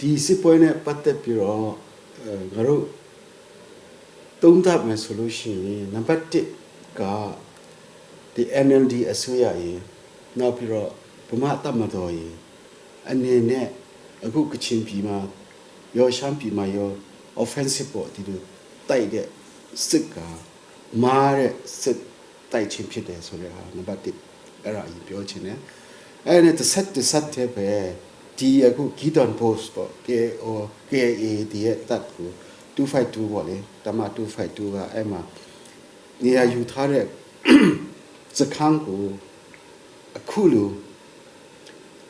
ဒီစစ်ပွဲနဲ့ပတ်သက်ပြီးတော့အဲငါတို့သုံးသပ်မယ်ဆိုလို့ရှိရင်နံပါတ်1ကဒီ NLD အစိုးရရေနောက်ပြီးတော့ဗမာတပ်မတော်ရေအနေနဲ့အခုကချင်ပြည်မှာရောရှမ်းပြည်မှာရော offensive ပေါ့ဒီလိုတိုက်တဲ့စစ်ကမားတဲ့စစ်တိုက်ချင်းဖြစ်တယ်ဆိုတဲ့ဟာနံပါတ်1အဲ့ဒါအရင်ပြောချင်တယ်အဲ့နဲ့တစ်ဆက်တစ်ဆက်တည်းပဲ ဒီအခုဂီတန်ပို့စ်ပေါ့ KO KA ဒီရဲ့တပ်ကို252ပေါ့လေတမ252ကအဲ့မှာနေရာယူထားတဲ့စခန်းကိုအခုလို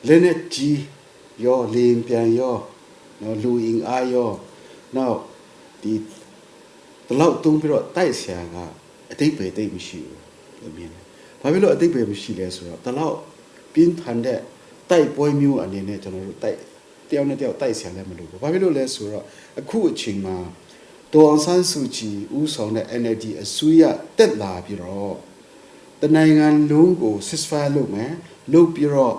လက်နဲ့ကြီးရောလင်းပြန်ရောနော်လူအင်အားရောနောက်ဒီတလောက်တုံးပြီးတော့တိုက်ဆရာကအတိတ်ပဲတိတ်မရှိဘူးလို့မြင်တယ်။ဘာဖြစ်လို့အတိတ်ပဲမရှိလဲဆိုတော့တလောက်ပြင်းထန်တဲ့ တိုက်ပွဲမျိုးအနေနဲ့ကျွန်တော်တို့တိုက်တယောက်နဲ့တယောက်တိုက်ဆရာလည်းမလိုဘူး။ဘာဖြစ်လို့လဲဆိုတော့အခုအချိန်မှာဒေါ်အောင်ဆန်းစုကြည်ဦးဆောင်တဲ့ NLD အစိုးရတက်လာပြီးတော့တနိုင်ငံလုံးကို ceasefire လုပ်မယ်လုပ်ပြီးတော့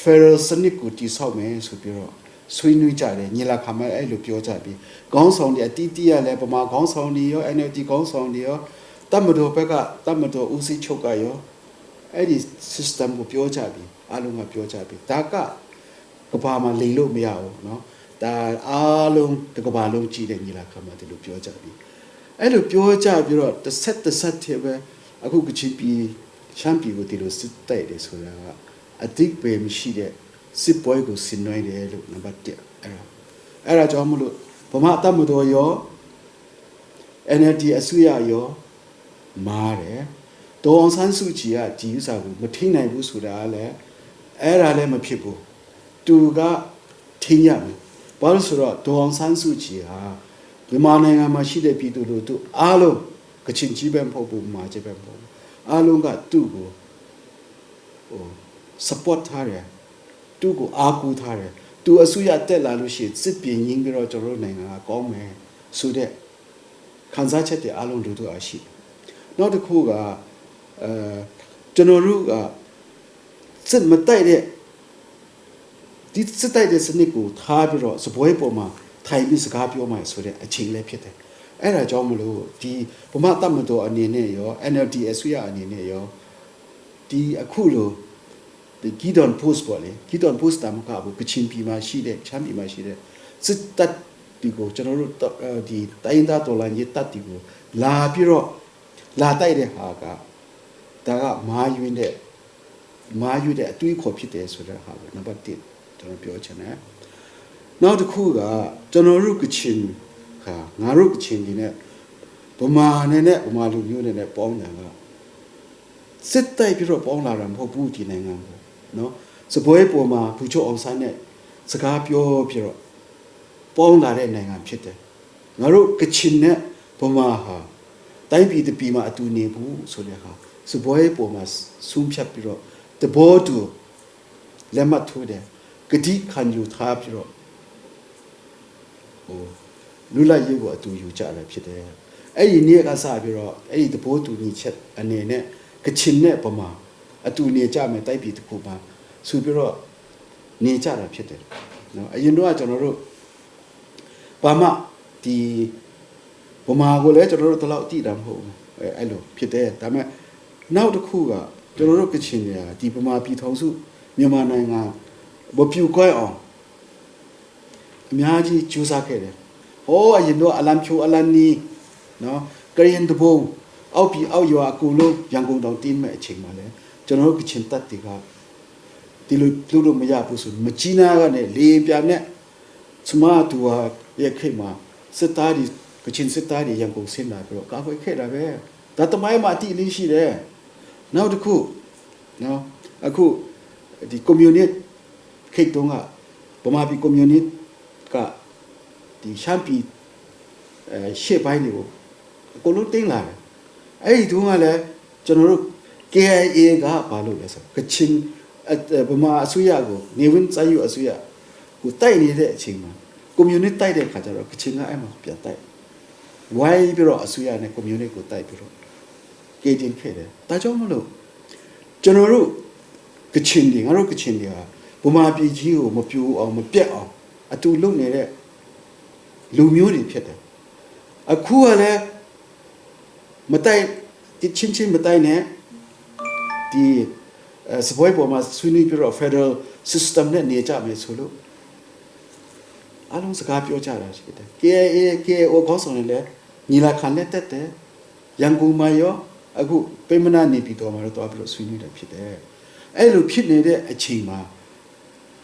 federal စနစ်ကိုတည်ဆောက်မယ်ဆိုပြီးတော့ဆွေးနွေးကြတယ်ညီလာခံမှာအဲ့လိုပြောကြပြီးခေါင်းဆောင်တွေအတီးတီးရလဲပမာခေါင်းဆောင်တွေရော NLD ခေါင်းဆောင်တွေရောတမတော်ဘက်ကတမတော်ဦးစီးချုပ်ကရောအဲ့ဒီ system ကိုပြောကြပြီး အားလုံးကပြောကြပြီးဒါကကဘာမှာလိန်လို့မရဘူးเนาะဒါအားလုံးတစ်ကဘာလုံးကြည့်တဲ့ညီလာခံမှာဒီလိုပြောကြပြီး အဲ့လိုပြောကြပြီးတော့တစ်ဆက်တစ်ဆက်တည်းပဲအခုကချင်ပြည်ရှမ်းပြည်ကိုဒီလိုစစ်တိုက်တယ်ဆိုတာကအတိတ်ပဲမရှိတဲ့စစ်ပွဲကိုဆင်နွှဲတယ်လို့နံပါတ်1အဲ့ဒါအဲ့ဒါကြောင့်မလို့ဗမာအတမတော်ရော NLD အစိုးရရောမားတယ်ဒေါ်အောင်ဆန်းစုကြည်ကဒီဥစ္စာကိုမထိနိုင်ဘူးဆိုတာကလည်း အဲ့ဒါလည်းမဖြစ်ဘူးသူကထိရမယ်ဘာလို့ဆိုတော့ဒေါ်အောင်ဆန်းစုကြည်ဟာမြန်မာနိုင်ငံမှာရှိတဲ့ပြည်သူတို့သူအားလုံးကချင်ကြီးပဲမဟုတ်ဘူးမာကြီးပဲမဟုတ်ဘူးအားလုံးကသူ့ကိုဟို support ထားတယ်သူ့ကိုအားကိုးထားတယ်သူအစိုးရတက်လာလို့ရှိရင်စစ်ပြင်းရင်းပြီးတော့ကျွန်တော်တို့နိုင်ငံကကောင်းမယ်ဆိုတဲ့ခံစားချက်တွေအားလုံးလူတို့အားရှိတယ်နောက်တစ်ခုကအဲကျွန်တော်တို့က စစ်မတိုက်တဲ့ဒီစစ်တိုက်တဲ့စနစ်ကိုထားပြီးတော့စပွဲပေါ်မှာထိုင်ပြီးစကားပြောမှဆိုတဲ့အချိန်လည်းဖြစ်တယ်အဲ့ဒါကြောင့်မလို့ဒီဗမာတပ်မတော်အနေနဲ့ရော NLD အစိုးရအနေနဲ့ရောဒီအခုလိုဒီဂီဒွန်ပို့စ်ပေါ်လေဂီဒွန်ပို့စ်တမ်းကဘူးကချင်ပြည်မှာရှိတဲ့ချမ်းပြည်မှာရှိတဲ့စစ်တပ်ဒီကိုကျွန်တော်တို့ဒီတိုင်းသားတော်လိုင်းရေးတပ်ဒီကိုလာပြီးတော့လာတိုက်တဲ့ဟာကဒါကမာယွင်းတဲ့ မာယွင်းတဲ့အတွေးခေါ်ဖြစ်တယ်ဆိုတဲ့ဟာကိုနံပါတ်1ကျွန်တော်ပြောချင်တယ်နောက်တစ်ခုကကျွန်တော်တို့ကချင်ခါငါတို့ကချင်ဒီနဲ့ဗမာနဲ့နဲ့ဗမာလူမျိုးနဲ့နဲ့ပေါင်းတယ်ကစစ်တိုက်ပြီးတော့ပေါင်းလာတာမဟုတ်ဘူးဒီနိုင်ငံကိုနော်စပွဲပေါ်မှာဘူချုပ်အောင်ဆန်းနဲ့စကားပြောပြီးတော့ပေါင်းလာတဲ့နိုင်ငံဖြစ်တယ်ငါတို့ကချင်နဲ့ဗမာဟာတိုင်းပြည်တစ်ပြည်မှာအတူနေဘူးဆိုတဲ့ဟာစပွဲပေါ်မှာဆုံးဖြတ်ပြီးတော့ တဘောတူလက်မှတ်ထိုးတယ်ဂတိခံယူထားပြီးတော့ဟိုလူလိုက်ရေးကိုအတူယူကြတယ်ဖြစ်တယ်အဲ့ဒီနေ့ကစပြီးတော့အဲ့ဒီတဘောတူညီချက်အနေနဲ့ကချင်နဲ့ဗမာအတူနေကြမယ်တိုက်ပြည်တစ်ခုပါဆိုပြီးတော့နေကြတာဖြစ်တယ်နော်အရင်တော့ကျွန်တော်တို့ဘာမှဒီဗမာကိုလည်းကျွန်တော်တို့တလောက်တည်တာမဟုတ်ဘူးအဲအဲ့လိုဖြစ်တယ်ဒါပေမဲ့နောက်တစ်ခုက ကျွန်တော်တို့ကချင်တွေကဒီဗမာပြည်ထောင်စုမြန်မာနိုင်ငံမပြူကွဲအောင်အများကြီးကြိုးစားခဲ့တယ်ဟောအရင်တော့အလံဖြူအလံနီနော်ကရင်တဘုံအောက်ပြည်အောက်ရွာအကုန်လုံးရန်ကုန်တောင်တင်းမဲ့အချိန်မှာလဲကျွန်တော်တို့ကချင်တပ်တွေကဒီလိုလုပ်လို့မရဘူးဆိုမကြီးနာကနေလေပြန်နဲ့စမတူဟာရဲ့ခိတ်မှာစစ်သားတွေကချင်စစ်သားတွေရန်ကုန်ဆင်းလာပြီးတော့ကာကွယ်ခဲ့တာပဲဒါတမိုင်းမှာအတိအလင်းရှိတယ် နောက်တစ်ခုနော်အခုဒီကွန်မြူနစ်ခိတ်တုံးကဗမာပြည်ကွန်မြူနစ်ကဒီရှမ်းပြည်အဲရှေ့ပိုင်းတွေကိုအကုန်လုံးတင်းလာတယ်အဲ့ဒီတုန်းကလည်းကျွန်တော်တို့ KIA ကဘာလို့လဲဆိုကချင်ဗမာအစိုးရကိုနေဝင်စာယူအစိုးရကိုတိုက်နေတဲ့အချိန်မှာကွန်မြူနစ်တိုက်တဲ့ခါကျတော့ကချင်ကအဲ့မှာပြန်တိုက်ဝိုင်းပြီးတော့အစိုးရနဲ့ကွန်မြူနစ်ကိုတိုက်ပြီးတော့ ကေတင်ခဲ့တယ်ဒါကြောင့်မလို့ကျွန်တော်တို့ကချင်တွေငါတို့ကချင်တွေဟာဗမာပြည်ကြီးကိုမပြိုးအောင်မပြတ်အောင်အတူလုပ်နေတဲ့လူမျိုးတွေဖြစ်တယ်အခုကလည်းမတိုက်ဒီချင်းချင်းမတိုက်နဲ့ဒီအဲစပွဲပေါ်မှာဆွေးနွေးပြီးတော့ Federal System နဲ့နေကြမယ်ဆိုလို့အားလုံးစကားပြောကြတာရှိတယ် KAA KAO ခေါင်းဆောင်တွေလည်းညီလာခံနဲ့တက်တယ်ရန်ကုန်မှာရော အခုပိမနာနေပြည်တော်မှာတော့တွားပြီးတော့ဆွေးနွေးတာဖြစ်တယ်အဲ့လိုဖြစ်နေတဲ့အချိန်မှာ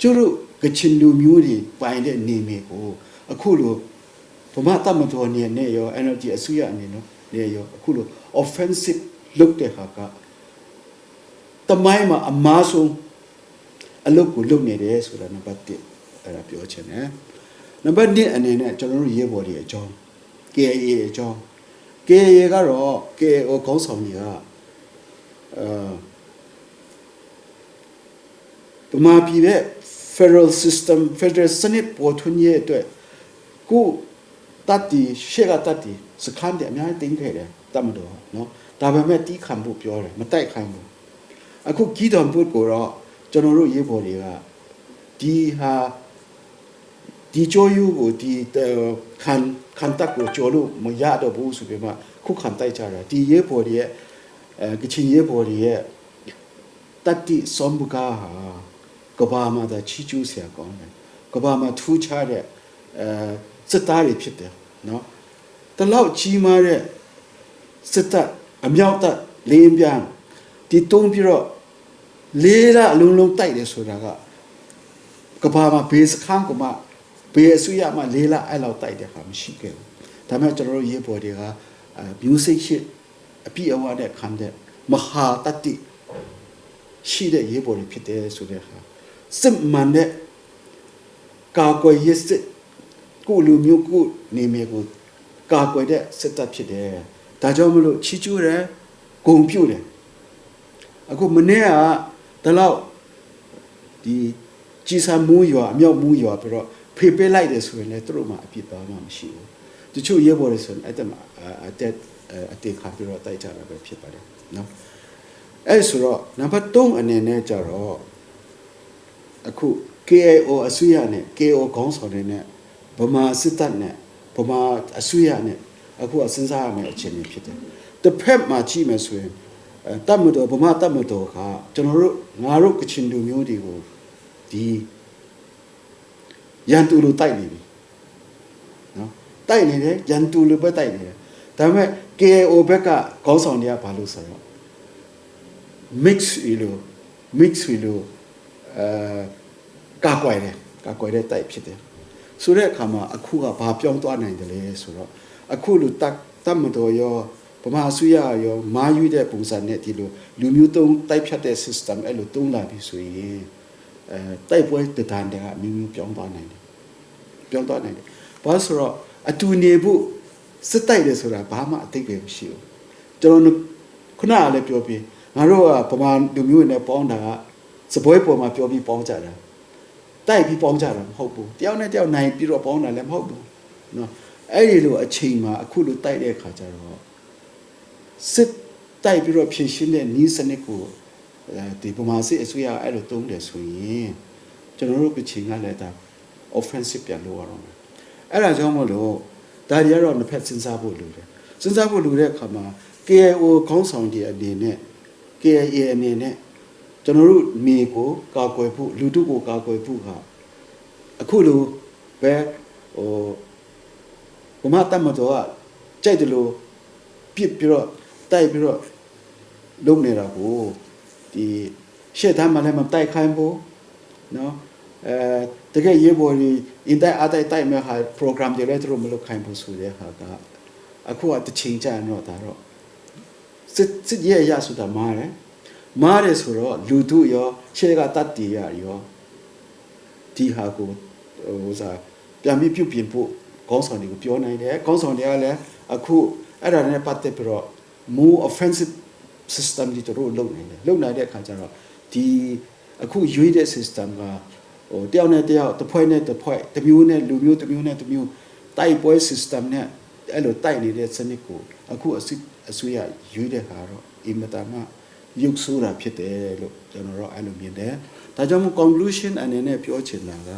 ကျတို့ကချင်လူမျိုးတွေပိုင်တဲ့နေမြေကိုအခုလိုဗမာတမတော်နေနဲ့ရော NLD အစိုးရအနေနဲ့နေရောအခုလို offensive လုပ်တဲ့ဟာကတမိုင်းမှာအမားဆုံးအလုပ်ကိုလုပ်နေတယ်ဆိုတာနံပါတ်1အဲ့ဒါပြောချင်တယ်နံပါတ်2အနေနဲ့ကျွန်တော်တို့ရေးပေါ်တွေအကြောင်း KAA အကြောင်း KAA ကတော့ KAO ခေါင်းဆောင်ကြီးကအာဗမာပြည်ရဲ့ federal system federal စနစ်ပေါ်ထွန်းရဲ့အတွက်ကိုတတ်တီရှေ့ကတတ်တီစခန်းတဲ့အများကြီးတင်းခဲ့တယ်တတ်မတော်နော်ဒါပေမဲ့တီးခံဖို့ပြောတယ်မတိုက်ခိုင်းဘူးအခုကြီးတော်ဘုတ်ကိုတော့ကျွန်တော်တို့ရေးပေါ်တွေကဒီဟာ ဒီချိုယူကိုဒီခံခံတက်ကိုကျော်လို့မရတော့ဘူးဆိုပြီးမှခုခံတိုက်ကြတာဒီရေးပေါ်တွေရဲ့အဲကချင်ရေးပေါ်တွေရဲ့တတ်တီစွန်ဘူကာဟာကဘာမှာ da ချီကျူးဆရာကောင်းတယ်ကဘာမှာထူးခြားတဲ့အဲစစ်သားတွေဖြစ်တယ်နော်တလောက်ကြီးမားတဲ့စစ်တပ်အမြောက်တပ်လင်းပြန်ဒီတုံးပြီးတော့လေးလာအလုံးလုံးတိုက်တယ်ဆိုတာကကဘာမှာဘေးစခန်းကမှ ဘေးအစိုးရမှလေးလာအဲ့လောက်တိုက်တဲ့ခါမရှိခဲ့ဘူးဒါပေမဲ့ကျွန်တော်တို့ရေးပေါ်တွေကအဲ music shit အပြည့်အဝတဲ့ခံတဲ့မဟာတတ္တိရှိတဲ့ရေးပေါ်တွေဖြစ်တယ်ဆိုတဲ့ဟာစစ်မှန်တဲ့ကာကွယ်ရေးစစ်ကိုလူမျိုးကိုနေမြေကိုကာကွယ်တဲ့စစ်တပ်ဖြစ်တယ်ဒါကြောင့်မလို့ချီကျူးတယ်ဂုံပြုတ်တယ်အခုမနေ့ကတလောက်ဒီကြည်စာမူးရွာအမြောက်မူးရွာပြီးတော့ ဖေးပေးလိုက်တယ်ဆိုရင်လည်းသူတို့မှအပြစ်သားမှမရှိဘူးတချို့ရဲဘော်တွေဆိုရင်အဲ့တမှာအတက်အတေခါပြီးတော့တိုက်ကြတာပဲဖြစ်ပါတယ်နော်အဲ့ဆိုတော့နံပါတ်3အနေနဲ့ကြတော့အခု KAO အစိုးရနဲ့ KAO ခေါင်းဆောင်တွေနဲ့ဗမာစစ်တပ်နဲ့ဗမာအစိုးရနဲ့အခုအစဉ်းစားရမယ့်အခြေအနေဖြစ်တယ်တစ်ဖက်မှာကြည့်မယ်ဆိုရင်အဲတတ်မတော်ဗမာတတ်မတော်ကကျွန်တော်တို့ငါတို့ကချင်လူမျိုးတွေကိုဒီ ရန်သူလိုတိုက်နေပြီနော်တိုက်နေတယ်ရန်သူလိုပဲတိုက်နေတယ်ဒါပေမဲ့ KAO ဘက်ကခေါင်းဆောင်တွေကဘာလို့ဆိုတော့ mix လို့ mix လို့အဲကာကွယ်တယ်ကာကွယ်တဲ့တိုက်ဖြစ်တယ်ဆိုတဲ့အခါမှာအခုကဘာပြောင်းသွားနိုင်တယ်လဲဆိုတော့အခုလူတက်တတ်မတော်ရောဗမာအစိုးရရောမာယူတဲ့ပုံစံနဲ့ဒီလိုလူမျိုးတုံးတိုက်ဖြတ်တဲ့ system အဲ့လိုတုံးလာပြီဆိုရင် အဲတိုက်ပွဲတဒန်တကအမျိုးမျိုးပြောင်းသွားနိုင်တယ်ပြောင်းသွားနိုင်တယ်ဘာလို့ဆိုတော့အတူနေဖို့စစ်တိုက်တယ်ဆိုတာဘာမှအသိပဲမရှိဘူးကျွန်တော်ခုနကလည်းပြောပြီးငါတို့ကဗမာလူမျိုးနဲ့ပေါင်းတာကစပွဲပေါ်မှာပြောပြီးပေါင်းကြတာတိုက်ပြီးပေါင်းကြတာမဟုတ်ဘူးတယောက်နဲ့တယောက်နိုင်ပြီးတော့ပေါင်းတာလည်းမဟုတ်ဘူးနော်အဲ့ဒီလိုအချိန်မှာအခုလိုတိုက်တဲ့အခါကျတော့စစ်တိုက်ပြီးတော့ဖြည့်ရှင်းတဲ့နီးစနစ်ကိုအဲ ဒီပမာစစ်အစိုးရအဲ့လိုတုံးတယ်ဆိုရင်ကျွန်တော်တို့ကချင်ကလည်းဒါ offensive ပြန်လို့ရတော့မယ်အဲ့ဒါကြောင့်မလို့ဒါတွေကတော့နှစ်ဖက်စဉ်းစားဖို့လိုတယ်စဉ်းစားဖို့လိုတဲ့အခါမှာ KIO ခေါင်းဆောင်တွေအနေနဲ့ KIA အနေနဲ့ကျွန်တော်တို့မြေကိုကာကွယ်ဖို့လူထုကိုကာကွယ်ဖို့ဟာအခုလိုပဲဟိုဘမတတ်မတော်ကကြိုက်တယ်လို့ပြစ်ပြီးတော့တိုက်ပြီးတော့လုံနေတာကို ဒီရှေ့သားမှလည်းမတိုက်ခိုင်းဘူးနော်အဲတကယ်ရေးပေါ်ဒီအင်တိုက်အတိုက်တိုက်မဲ့ဟာ program တွေလည်းသူတို့မလုပ်ခိုင်းဘူးဆိုတဲ့ဟာကအခုကတချိန်ကြာတော့ဒါတော့စစ်စစ်ရဲ့ရဆိုတာမားတယ်မားတယ်ဆိုတော့လူတို့ရောရှေ့ကတတ်တီရရောဒီဟာကိုဟိုစားပြန်ပြီးပြုတ်ပြင်ဖို့ခေါင်းဆောင်တွေကိုပြောနိုင်တယ်ခေါင်းဆောင်တွေကလည်းအခုအဲ့ဒါနဲ့ပတ်သက်ပြီးတော့ more offensive system တွေတို့လုပ်နေတယ်လုပ်နိုင်တဲ့အခါကျတော့ဒီအခုရွေးတဲ့ system ကဟိုတယောက်နဲ့တယောက်တစ်ဖွဲ့နဲ့တစ်ဖွဲ့တစ်မျိုးနဲ့လူမျိုးတစ်မျိုးနဲ့တစ်မျိုးတိုက်ပွဲ system နဲ့အဲ့လိုတိုက်နေတဲ့စနစ်ကိုအခုအစစ်အစိုးရရွေးတဲ့ဟာတော့အင်မတန်မှရုပ်ဆိုးတာဖြစ်တယ်လို့ကျွန်တော်တို့အဲ့လိုမြင်တယ်ဒါကြောင့်မို့ conclusion အနေနဲ့ပြောချင်တာက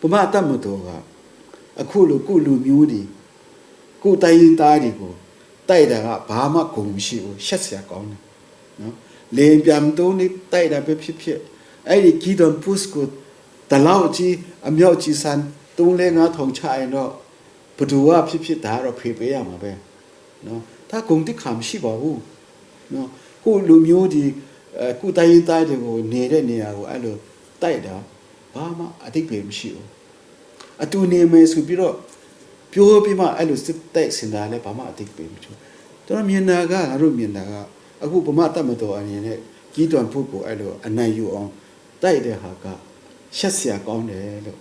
ပမတတ်မတော်ကအခုလိုကုလူမျိုးဒီကုတိုင်းရင်းသားတွေကို တိုက်တာကဘာမှဂုံမရှိဘူးရှက်စရာကောင်းတယ်နော်လေပြန်တုံးနေတိုက်တာပဲဖြစ်ဖြစ်အဲ့ဒီကြီးတော်ပုစကိုတလောက်ကြီးအမြောက်ကြီးစံတုံးလဲငါထုံချရင်တော့ဘဒူဝဖြစ်ဖြစ်ဒါတော့ဖေးပေးရမှာပဲနော်ဒါဂုံတိခါမရှိပါဘူးနော်ခုလူမျိုးဒီအဲကုတိုင်းရင်းသားတွေကိုနေတဲ့နေရာကိုအဲ့လိုတိုက်တာဘာမှအတိတ်ပဲမရှိဘူးအတူနေမယ်ဆိုပြီးတော့ ပြောပြီးမှအဲ့လိုစစ်တိုက်စင်တာလည်းဘာမှအသိပေးမချူကျွန်တော်မြင်တာကငါတို့မြင်တာကအခုဗမာတတ်မတော်အနေနဲ့ကြီးတွန်ဖို့ကိုအဲ့လိုအနိုင်ယူအောင်တိုက်တဲ့ဟာကရှက်စရာကောင်းတယ်လို့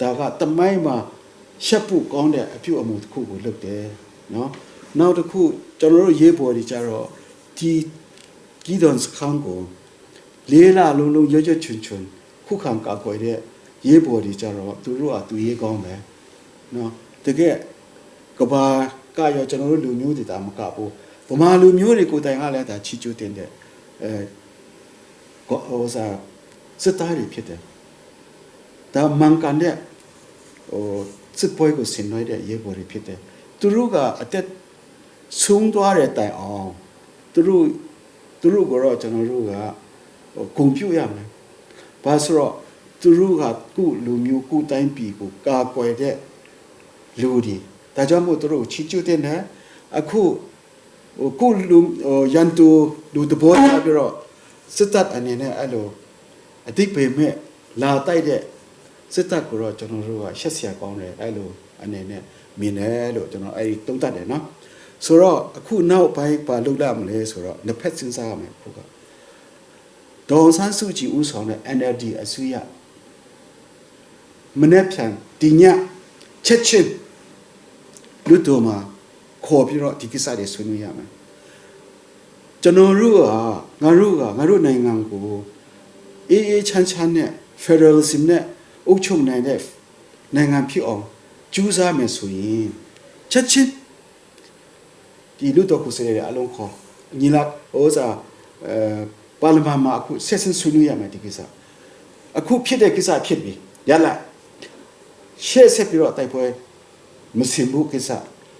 ဒါကတမိုင်းမှာရှက်ဖို့ကောင်းတဲ့အပြုအမူတစ်ခုကိုလုပ်တယ်နော်နောက်တစ်ခုကျွန်တော်တို့ရေးပေါ်ဒီကြတော့ဒီကြီးတွန်စခန်းကိုလေးလာလုံးလုံးရွရွချွန်ချွန်ခုခံကာကွယ်တဲ့ရေးပေါ်ဒီကြတော့သူတို့ကသူရေးကောင်းတယ်နော် တကယ်ကဘာကရောကျွန်တော်တို့လူမျိုးတွေဒါမကဘူးဗမာလူမျိုးတွေကိုယ်တိုင်ကလည်းဒါချီကျူးတင်တဲ့အဲကောဟိုစားစစ်သားတွေဖြစ်တယ်ဒါမှန်ကန်တဲ့ဟိုစစ်ပွဲကိုဆင်နွှဲတဲ့ရေးပေါ်တွေဖြစ်တယ်သူတို့ကအသက်ဆုံးသွားတဲ့တိုင်အောင်သူတို့သူတို့ကတော့ကျွန်တော်တို့ကဟိုဂုံပြုတ်ရမယ်ဘာဆိုတော့သူတို့ကကုလူမျိုးကုတိုင်းပြည်ကိုကာကွယ်တဲ့ လူတွေဒါကြောင့်မို့သူတို့ချီကျူးတဲ့နဲ့အခုဟိုကုလူဟိုရန်တူလူတဘောထားပြီးတော့စစ်တပ်အနေနဲ့အဲ့လိုအတိတ်ပေမဲ့လာတိုက်တဲ့စစ်တပ်ကိုတော့ကျွန်တော်တို့ကရှက်စရာကောင်းတယ်အဲ့လိုအနေနဲ့မြင်တယ်လို့ကျွန်တော်အဲ့ဒီတုံးတတ်တယ်နော်ဆိုတော့အခုနောက်ပိုင်းပါလုပ်လာမလဲဆိုတော့နှစ်ဖက်စဉ်းစားရမယ်ခုကဒေါ်ဆန်းစုကြည်ဦးဆောင်တဲ့ NLD အစိုးရမနေ့ပြန်ဒီည ချက်ချင်းလူတော်မှာခေါ်ပြီးတော့ဒီကိစ္စတွေဆွေးနွေးရမယ်ကျွန်တော်တို့ကငါတို့ကငါတို့နိုင်ငံကိုအေးအေးချမ်းချမ်းနဲ့ federalism နဲ့အုပ်ချုပ်နိုင်တဲ့နိုင်ငံဖြစ်အောင်ကြိုးစားမယ်ဆိုရင်ချက်ချင်းဒီလူတော်ကိုစရတဲ့အလုံးခေါ်ညီလာဟိုစားအဲပါလီမန်မှာအခုဆက်စင်ဆွေးနွေးရမယ်ဒီကိစ္စအခုဖြစ်တဲ့ကိစ္စဖြစ်ပြီရလာ ရှေ့ဆက်ပြီးတော့တိုက်ပွဲမစင်ဘူးကိစ္စ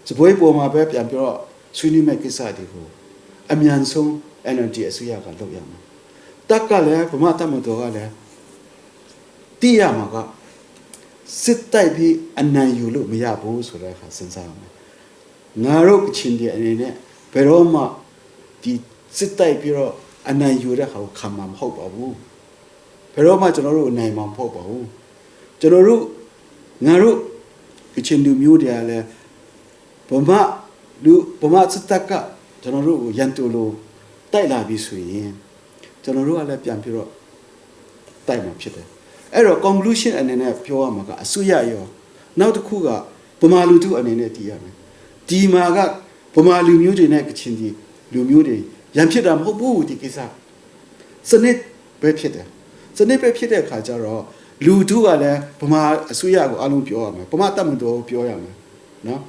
စပွဲပေါ်မှာပဲပြန်ပြီးတော့ဆွေးနွေးမဲ့ကိစ္စတွေကိုအမြန်ဆုံး energy အစိုးရကလုပ်ရမှာတက်ကလည်းဗမာတမတော်ကလည်းတိရမှာကစစ်တိုက်ပြီးအနိုင်ယူလို့မရဘူးဆိုတဲ့အခါစဉ်းစားရမယ်ငါတို့အချင်းဒီအနေနဲ့ဘယ်တော့မှဒီစစ်တိုက်ပြီးတော့အနိုင်ယူတဲ့ခါကိုခံမှာမဟုတ်ပါဘူးဘယ်တော့မှကျွန်တော်တို့အနိုင်မှာမဟုတ်ပါဘူးကျွန်တော်တို့ ငါတို့ကချင်လူမျိုးတွေကလည်းဗမာလူဗမာစတက်ကကျွန်တော်တို့ကိုရန်တူလို့တိုက်လာပြီဆိုရင်ကျွန်တော်တို့ကလည်းပြန်ပြီးတော့တိုက်မှာဖြစ်တယ်အဲ့တော့ conclusion အနေနဲ့ပြောရမှာကအစိုးရရောနောက်တစ်ခုကဗမာလူထုအနေနဲ့တည်ရမယ်ဒီမှာကဗမာလူမျိုးတွေနဲ့ကချင်ဒီလူမျိုးတွေရန်ဖြစ်တာမဟုတ်ဘူးဒီကိစ္စစနစ်ပဲဖြစ်တယ်စနစ်ပဲဖြစ်တဲ့အခါကျတော့ လူထုကလည်းဗမာအစိုးရကိုအလုံးပြောရမယ်ဗမာတပ်မတော်ကိုပြောရမယ်နော်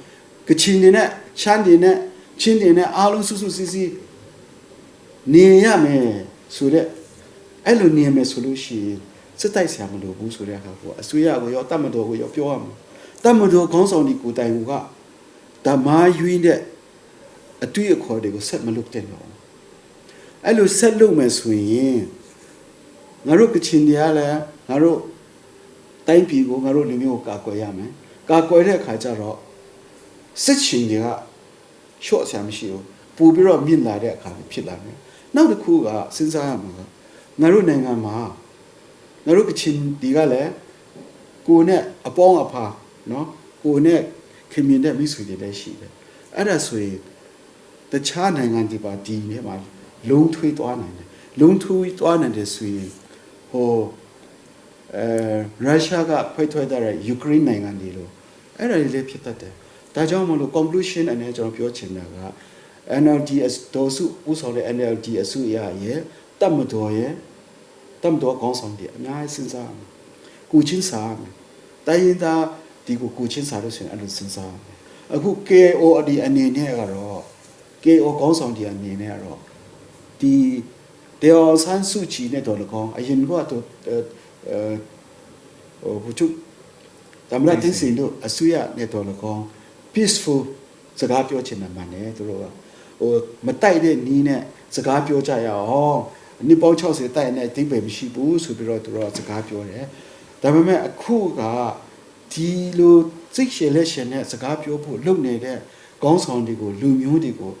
ကချင်တွေနဲ့ရှမ်းတွေနဲ့ချင်းတွေနဲ့အားလုံးစုစုစည်းစည်းနေရမယ်ဆိုတဲ့အဲ့လိုနေမယ်ဆိုလို့ရှိရင်စစ်တိုက်ဆရာမလိုဘူးဆိုတဲ့အခါကိုအစိုးရကိုရောတပ်မတော်ကိုရောပြောရမယ်တပ်မတော်ခေါင်းဆောင်ဒီကိုတိုင်ကဓမ္မယွင်းတဲ့အတွေ့အခေါ်တွေကိုဆက်မလုပ်တဲ့တော့အဲ့လိုဆက်လုပ်မယ်ဆိုရင်ငါတို့ကချင်တွေကလည်းငါတို့ တိုင်းပြည်ကိုငါတို့လူမျိုးကိုကာကွယ်ရမယ်ကာကွယ်တဲ့အခါကျတော့စစ်ချင်တွေကရှော့ဆရာမရှိဘူးပို့ပြီးတော့မြင့်လာတဲ့အခါဖြစ်လာမယ်နောက်တစ်ခုကစဉ်းစားရမှာကငါတို့နိုင်ငံမှာငါတို့ကချင်ဒီကလည်းကိုနဲ့အပေါင်းအဖာနော်ကိုနဲ့ခင်မြင်တဲ့မိတ်ဆွေတွေလည်းရှိတယ်အဲ့ဒါဆိုရင်တခြားနိုင်ငံတွေပါဒီနေမှာလုံးထွေးသွားနိုင်တယ်လုံးထွေးသွားနိုင်တယ်ဆိုရင်ဟို အဲရုရှားကဖွင့်ထွက်တဲ့ယူကရိန်းနိုင်ငံတွေလို့အဲ့ဒါတွေလည်းဖြစ်တတ်တယ်ဒါကြောင့်မလို့ conclusion အနေနဲ့ကျွန်တော်ပြောချင်တာက NLD ဒေါ်စုဦးဆောင်တဲ့ NLD အစုရရဲ့တတ်မတော်ရဲ့တတ်မတော်ကောင်းဆောင်တယ်အများကြီးစဉ်းစားမယ်ကုချင်းစားမယ်တိုင်းရင်းသားဒီကိုကုချင်းစားလို့ဆိုရင်အဲ့လိုစဉ်းစားမယ်အခု KO အဒီအနေနဲ့ကတော့ KO ကောင်းဆောင်တဲ့အနေနဲ့ကတော့ဒီဒေါ်ဆန်းစုကြည်နဲ့တော်လကောင်းအရင်ကတော့အဲ ဟိုဘုချုပ်ဒါမလားတင်းစင်တို့အစိုးရနဲ့တော်လကော peaceful စကားပြောချင်တယ်မှန်တယ်သူတို့ကဟိုမတိုက်တဲ့နီးနဲ့စကားပြောကြရအောင်နှစ်ပေါင်း60တိုက်နဲ့အတိတ်ပဲမရှိဘူးဆိုပြီးတော့သူတို့ကစကားပြောတယ်ဒါပေမဲ့အခုကဒီလိုစိတ်ရှည်လက်ရှည်နဲ့စကားပြောဖို့လုပ်နေတဲ့ကောင်းဆောင်တွေကိုလူမျိုးတွေကို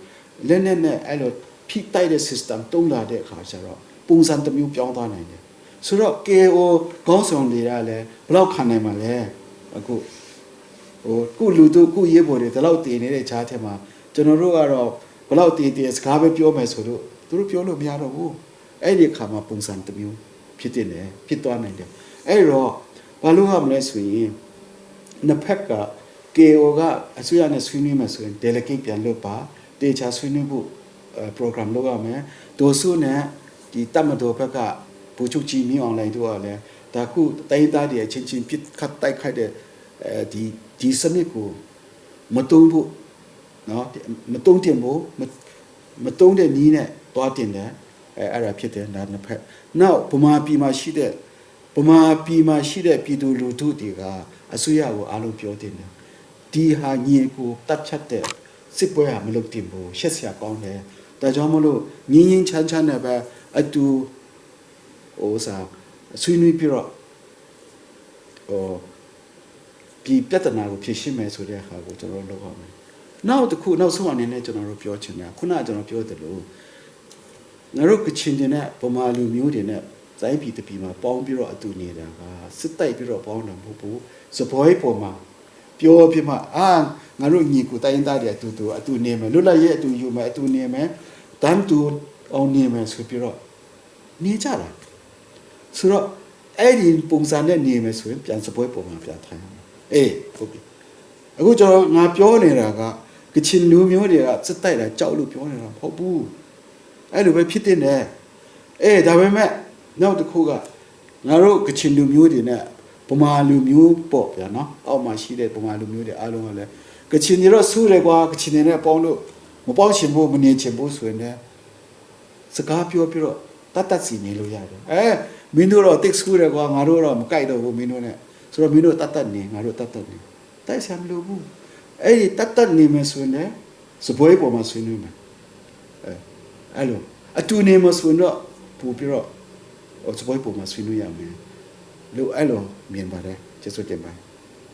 လက်နဲ့နဲ့အဲ့လိုဖိတိုက်တဲ့ system တုံးလာတဲ့အခါကျတော့ပုံစံတစ်မျိုးပြောင်းသွားနိုင်တယ် ဆိုတော့ KO ကောင်းဆောင်တွေကလည်းဘယ်တော့ခံနိုင်မှာလဲအခုဟိုကုလူတို့ကုရေးပေါ်တွေဒီလောက်တည်နေတဲ့ခြားထဲမှာကျွန်တော်တို့ကတော့ဘယ်လောက်တည်တည်စကားပဲပြောမယ်ဆိုလို့သူတို့ပြောလို့မရတော့ဘူးအဲ့ဒီအခါမှာပုံစံတစ်မျိုးဖြစ်တင်တယ်ဖြစ်သွားနိုင်တယ်အဲ့တော့ဘာလို့ရမလဲဆိုရင်နှစ်ဖက်က KO ကအစိုးရနဲ့ဆွေးနွေးမယ်ဆိုရင် delegate ပြန်လုပ်ပါတေချာဆွေးနွေးဖို့အဲ program လုပ်ရမယ်ဒိုဆုနဲ့ဒီတတ်မတော်ဘက်က ဘူချုပ်ကြီးမြင့်အောင်လိုက်တို့ကလည်းဒါခုတိုင်းသားတွေအချင်းချင်းပြစ်ခတ်တိုက်ခိုက်တဲ့အဲဒီဒီစနစ်ကိုမတုံးဖို့နော်မတုံးတင်ဖို့မမတုံးတဲ့နီးနဲ့တွားတင်တယ်အဲအဲ့ဒါဖြစ်တယ်ဒါနှစ်ဖက်နောက်ဗမာပြည်မှာရှိတဲ့ဗမာပြည်မှာရှိတဲ့ပြည်သူလူထုတွေကအစိုးရကိုအားလုံးပြောတင်တယ်ဒီဟာညီကိုတတ်ချက်တဲ့စစ်ပွဲဟာမလုပ်တင်ဘူးရှက်စရာကောင်းတယ်ဒါကြောင့်မလို့ငင်းငင်းချမ်းချမ်းနဲ့ပဲအတူ ဟိုစားဆွေးနွေးပြီးတော့ဟိုဒီပြဿနာကိုဖြေရှင်းမယ်ဆိုတဲ့ဟာကိုကျွန်တော်တို့လုပ်ရမယ်နောက်တစ်ခုနောက်ဆုံးအနေနဲ့ကျွန်တော်တို့ပြောချင်တာခုနကကျွန်တော်ပြောသလိုငါတို့ကချင်တဲ့နဲ့ဗမာလူမျိုးတွေနဲ့ဇိုင်းပြည်တပြည်မှာပေါင်းပြီးတော့အတူနေတာကစစ်တိုက်ပြီးတော့ပေါင်းတာမဟုတ်ဘူးစပွဲပေါ်မှာပြောပြမှအာငါတို့ညီကိုတိုင်းသားတွေအတူတူအတူနေမယ်လွတ်လပ်ရဲ့အတူယူမယ်အတူနေမယ်တမ်းတူအောင်နေမယ်ဆိုပြီးတော့နေကြတာ ဆိုတော့အဲ့ဒီပုံစံနဲ့နေမယ်ဆိုရင်ပြန်စပွဲပေါ်မှာပြန်ထိုင်ရမယ်အေးဟုတ်ပြီအခုကျွန်တော်ငါပြောနေတာကကချင်လူမျိုးတွေကစစ်တိုက်တာကြောက်လို့ပြောနေတာမဟုတ်ဘူးအဲ့လိုပဲဖြစ်တဲ့နဲ့အေးဒါပေမဲ့နောက်တစ်ခုကငါတို့ကချင်လူမျိုးတွေနဲ့ဗမာလူမျိုးပေါ့ဗျာနော်အောက်မှာရှိတဲ့ဗမာလူမျိုးတွေအားလုံးကလည်းကချင်တွေတော့ဆူးတယ်ကွာကချင်တွေနဲ့ပေါင်းလို့မပေါင်းချင်ဘူးမနေချင်ဘူးဆိုရင်လည်းစကားပြောပြီးတော့တတ်တတ်စီနေလို့ရတယ်အဲ မင်းတို့တော့တစ်ဆူးတယ်ကွာငါတို့တော့မကြိုက်တော့ဘူးမင်းတို့နဲ့ဆိုတော့မင်းတို့တတ်တတ်နေငါတို့တတ်တတ်နေတိုက်ဆံမလို့ဘူးအဲ့ဒီတတ်တတ်နေမယ်ဆိုရင်လည်းစပွဲပေါ်မှာဆွေးနွေးမယ်အဲအဲ့လိုအတူနေမဆိုရင်တော့ပူပြီးတော့ဟိုစပွဲပုံမှာဆွေးနွေးရမယ်လို့အဲ့လိုမြင်ပါတယ်ကျေးဇူးတင်ပါတယ်